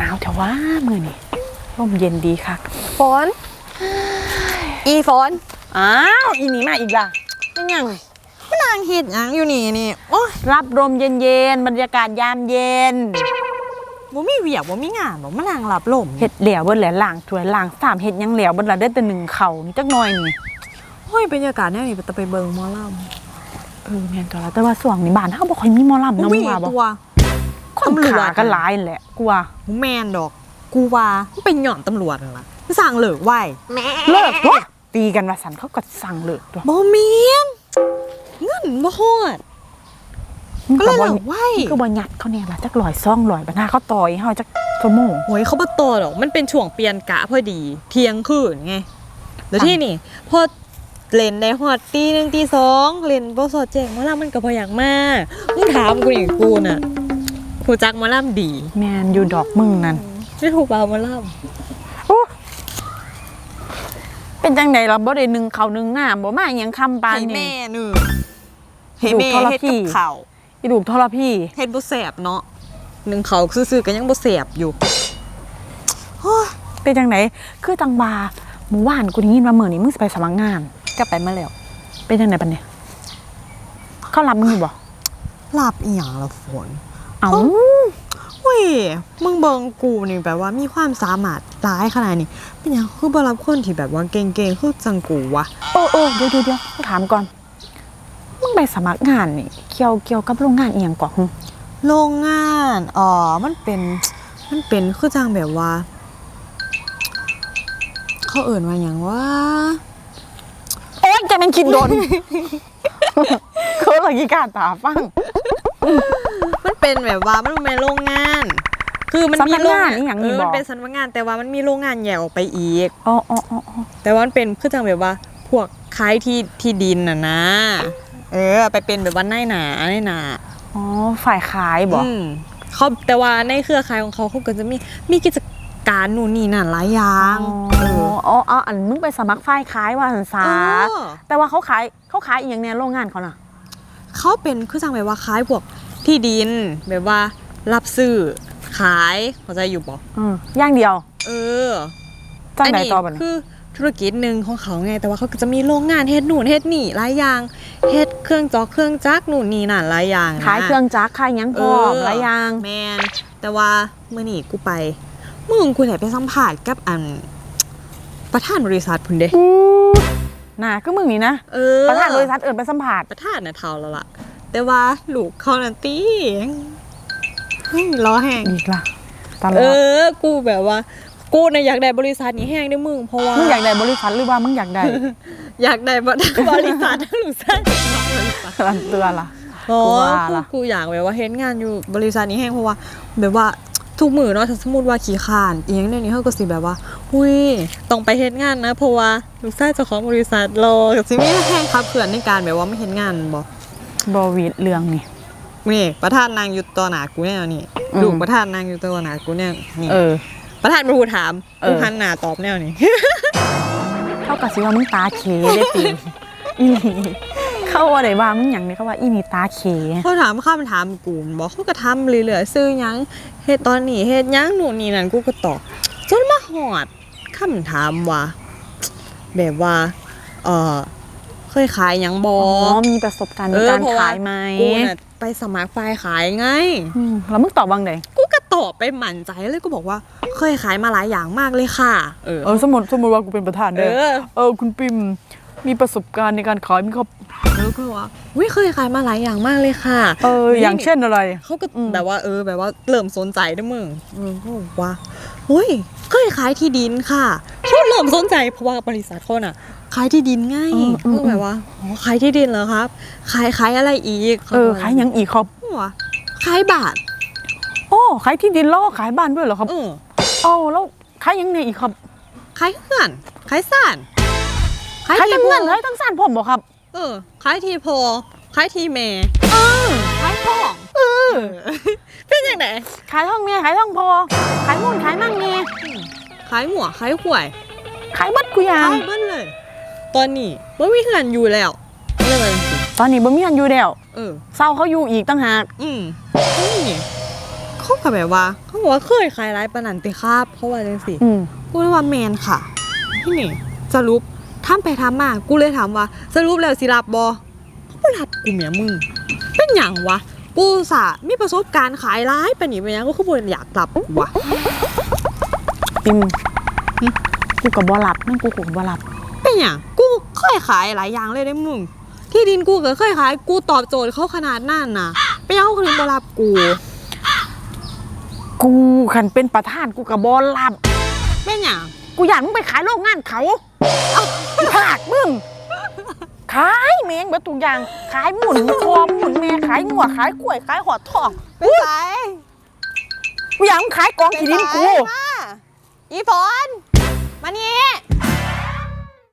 หนาวแต่ว่ามือนี่ร่มเย็นดีค่ะฝนอีฝนอ้าวอีนี่มาอีกล่ะเป็นหยังมานางเฮ็ดหยังอยู่นี่นี่โอ้ยรับลมเย็นๆบรรยากาศยามเย็นบ่มีเวียกบ่มีงานบ่มานางหลับลมเฮ็ดเหลวเบนแหละล่างถ้วยล่างสามเฮ็ดหยังเหลวเบนละได้แต่หนึ่งเข่านี่จักหน่อยนี่โอ้ยบรรยากาศแนวนี้ไปตะไปเบิ่งหมอลเออแม่นตัวละแต่ว่าส่วงนี้บ้านเฮาบ่ค่อยมีหมอลำำเนาะมึงว่าบ่ตัว คนตำรวจขาก็หลายนั่นแหละกูว่าบ่แม่นดอก กูว่ามันเป็นหย่อนตำรวจนั่นล่ะสั่งเลิกไว้เลิกตัวตีกันว่าสันเขาก็สั่งเลิกตัวบ่แม่นเงินบ่ฮอดมึงก็เลก็ยบ่เลิกไว้คือบ่ยัดเขาเนี่ยล่ะจักลอยซ่องลอยบัดหน้าเขาต่อยเฮาจักชั่วโมงโอ้ยเขาบ่โตดอกมันเป็นช่วงเปลี่ยนกะพอดี เที่ยงคืนไงแล้วที่นี่พอเล่นได้ฮอดตีหนึ่งตีสองเล่นบ่สอดแจ้งหมอลำมันก็บ่อยากมามึงถามกูอีกกูน่ะ กูจักหมอลำดีแม่นอยู่ดอกมึงนั่นไม่ถูกเปล่าหมอลโอ้เป็นจังไดล่ะบ่ได้นึ่งข้าวนึ่งน้ำบ่มาหยังคำำปานให้นี้แม่หนึ่งให้แม่ลูกทรเฮ็ดพีกับข้าว อีลูกทรพี่เฮ็ดบ่แสบเนาะหนึ่งเขาวซื่อๆก็ยังบ่แสบอยู่โอ้ยเป็นจังไดคือจังว่าหมู่บ้านกูได้ยินว่ามื้อนี้มึงสิไปสมัครงานกลับไปมาแล้ว เป็นจังไดบัดเนี่ยเขารับมึงอยู่บ่หลับอีหยังละฝน เอ้าเว้ยมึงเบิงกูนี่แบบว่ามีความสามารถหลายขนาดนี้เป็นหยังคือบ่รับคนที่แบบว่าเก่งๆคือจังกูวะเออเออเดี๋ยวเดี๋ยวเดี๋ยวถามก่อนมึงไปสมัครงานนี่เกี่ยวเกี่ยวกับโรงงานอีหยังก่อนหึโรงงานอ๋อมันเป็นมันเป็นคือจังแบบว่า เขาเอิ่นว่าหยังว่าโอ๊ยจะเป็นคิดโดนเขาเลยกี่การตาฟังมัน เป็นแบบว่ามันเป็นโรงงาน คือมันมีสำนักโรงงานงานอีหยังเอนี่อบ่มันเป็นสำนักงาน แต่ว่ามันมีโรงงานแยกออกไปอีก อ๋ออ๋ออ๋ออ๋อแต่ว่ามันเป็นคือจังแบบว่าพวกขายที่ที่ดินน่ะนะ เออ ไปเป็นแบบว่าในายหนาในายหนาอ๋อฝ่ายขายบ่อืมเขาแต่ว่าในเครือข่ายของเขาเขาก็จะมีมีกิจการนู่นนี่นั่นหลายอย่างอ๋ออ๋ออ๋ออันมึงไปสมัครฝ่ายขายว่าสันสาเออแต่ว่าเขาขายเขาขายอีหยังในโรงงานเขาน่ะ เขาเป็นคือจังแบบว่าขายพวก ที่ดินแบบว่ารับซื้อขายเข้าใจอยู่บ่อืมอย่างเดียว เออจังไหนนี้ต่อบัดนี้คือธุรกิจหนึ่งของเขาไง แต่ว่าเขาก็จะมีโรงงานเฮ็ดนู่นเฮ็ดนี่หลายอย่างเฮ็ดเครื่องจอกเครื่องจักรนู่นนี่นั่นหลายอย่างนะขายเครื่องจักรขายหยังพร้อมหลายอย่างแมนแต่ว่าเมื่อนี่กูไปมึงกูไหนไปสัมผัสกับอัน ประธานบริษัทพุ่นเด้อู้น่ะก็มึงนี่นะเออประธานบริษัทเอิญไปสัมผัสประธานน่ะเท่าแล้วล่ะ แต่ว่าลูกเขานั่นตีเฮ้ยล้อแห้งอีกล่ะตลอเอดอกูแบบว่า กูน่ะอยากได้บริษัทนี้แห้งได้มึงเพราะว่ามึงอยากได้บริษัทหรือว่ามึงอยากได้ อยากได้บริษัทลูกชายลันเตือนล่ะอ๋อกูว่าคือล่ะกูอยากแบบว่าเห็นงานอยู่บริษัทนี้แห้งเพราะว่า แบบว่าทุกมือเนาะถ้าสมมติว่าขี้ขานอีกอย่างเนี้เขาก็สิแบบว่าหุยต้องไปเห็นงานนะเพราะว่าลูกชายเจ้าของบริษัทรอกับสิมีแห้งครับเขื่อนในการแบบว่าไม่เห็นงานบอก บวีดเรื่องนี่นี่ประธานนางอยู่ตัวหนากูเนี่ยนี่อืมลูกประธานนางอยู่ตัวหนากูเนี่ยนี่เออ ประธานเป็นผู้ถามเออผู้หันหน้าตอบแนวนี้เท่ากับสิว่ามึงตาเคได้ปีอีนี่เข้าว่าได้ว่ามึงหยังเนี่ยเขาว่าอีนี่ตาเคเขาถามข้ามถามกูบอกเขาก็ทำเรื่อยๆซื้อหยังเฮ็ดตอนนี้เฮ็ดหยังหนูนนี่นั่นกูก็ตอบจนมาหอดคำถามว่าแบบว่า เออ เคยขายหยังบอ๋ออมีประสบการณ์ในเออการเพราะว่าขายไหมกูน่ะไปสมัครไฟล์ขายไงอืมแล้วมึงตอบว่างไดกูก็ตอบไปหมั่นใจเลยก็บอกว่า เคยขายมาหลายอย่างมากเลยค่ะ เออ เออสมมติสมมติว่ากูเป็นประธานเอเด้ออ เออคุณปิมมีประสบการณ์ในการขายมีเขาแล้วก็ว่าวิเคยขายมาหลายอย่างมากเลยค่ะเอออย่างเช่นอะไร เขาก็อืม แบบว่าเออแบบว่าเริ่มสนใจด้วยมึงเออเขาบอกว่าเฮ้ยเคยขายที่ดินค่ะเขาเริ่มสนใจเพราะว่าบริษัทเขาน่ะ ขายที่ดินง่ายก็แบบว่าอ๋อขายที่ดินเหรอครับ ขายขายอะไรอีกเออขายหยังอีกครับเขาบอกว่าขายบาทโอ้ขายที่ดินแล้วก็ขายบ้านด้วยเหรอครับเออโอ้แล้วขายหยังไงอีกครับขายเพื่อนขายสานขายทั้งเงินขายทั้งสานผมบอกครับ เออขายทีพอขายทีแม่เออขายพ่องเออเป็นยังไงขายท่องเมียขายท่องพอ ขายมุ่นขายมั่งเมียขายหัวขายหวยขายบัดกุยางขายเบิ้ลเลย ตอนนี้ไม่มีเงินอยู่แล้วเลยว่าจังซี้ตอนนี้บ่มีอันอยู่แล้วเออ เศร้าเขาอยู่อีกตั้งหากอืมนี่คเขาก็แบบว่า เขาบอกว่าเคยขายร้ายปานนันติครับเขาว่าจังสิอืมกูเลยว่าแมนค่ะที่นี่สรุปทำไปทำมากูเลยถามว่า สรุปแล้วสิรับบอเขาบ่รับกูเมียมึงเป็นหยังวะกูสะมีประสบการณ์ขายร้ายปานนี้เป็นหยังกูคือบ่อยากกลับกูวะปิมกูก็บ่หลับนั่นกูก็บ่หลับเป็นหยังกู เคยขายหลายอย่างเลยได้มึง ที่ดินกูก็เคยขาย กูตอบโจทย์เขาขนาดนั้นน่ะเป็นหยังเขาถึงบ่รับกู กูคันเป็นประธานกูก็บ่หลับ เป็นหยังกูอยากมึงไปขายโรงงานเขาเอาผากมึง ขายแมงเบิดทุกอย่าง ขายหมุนคอหมุนแม่ขายงัวขายกล้วยขายหอดทองเป็นไงกูอยากมึงขายกองที่ดินกูมาอีฝนมานี่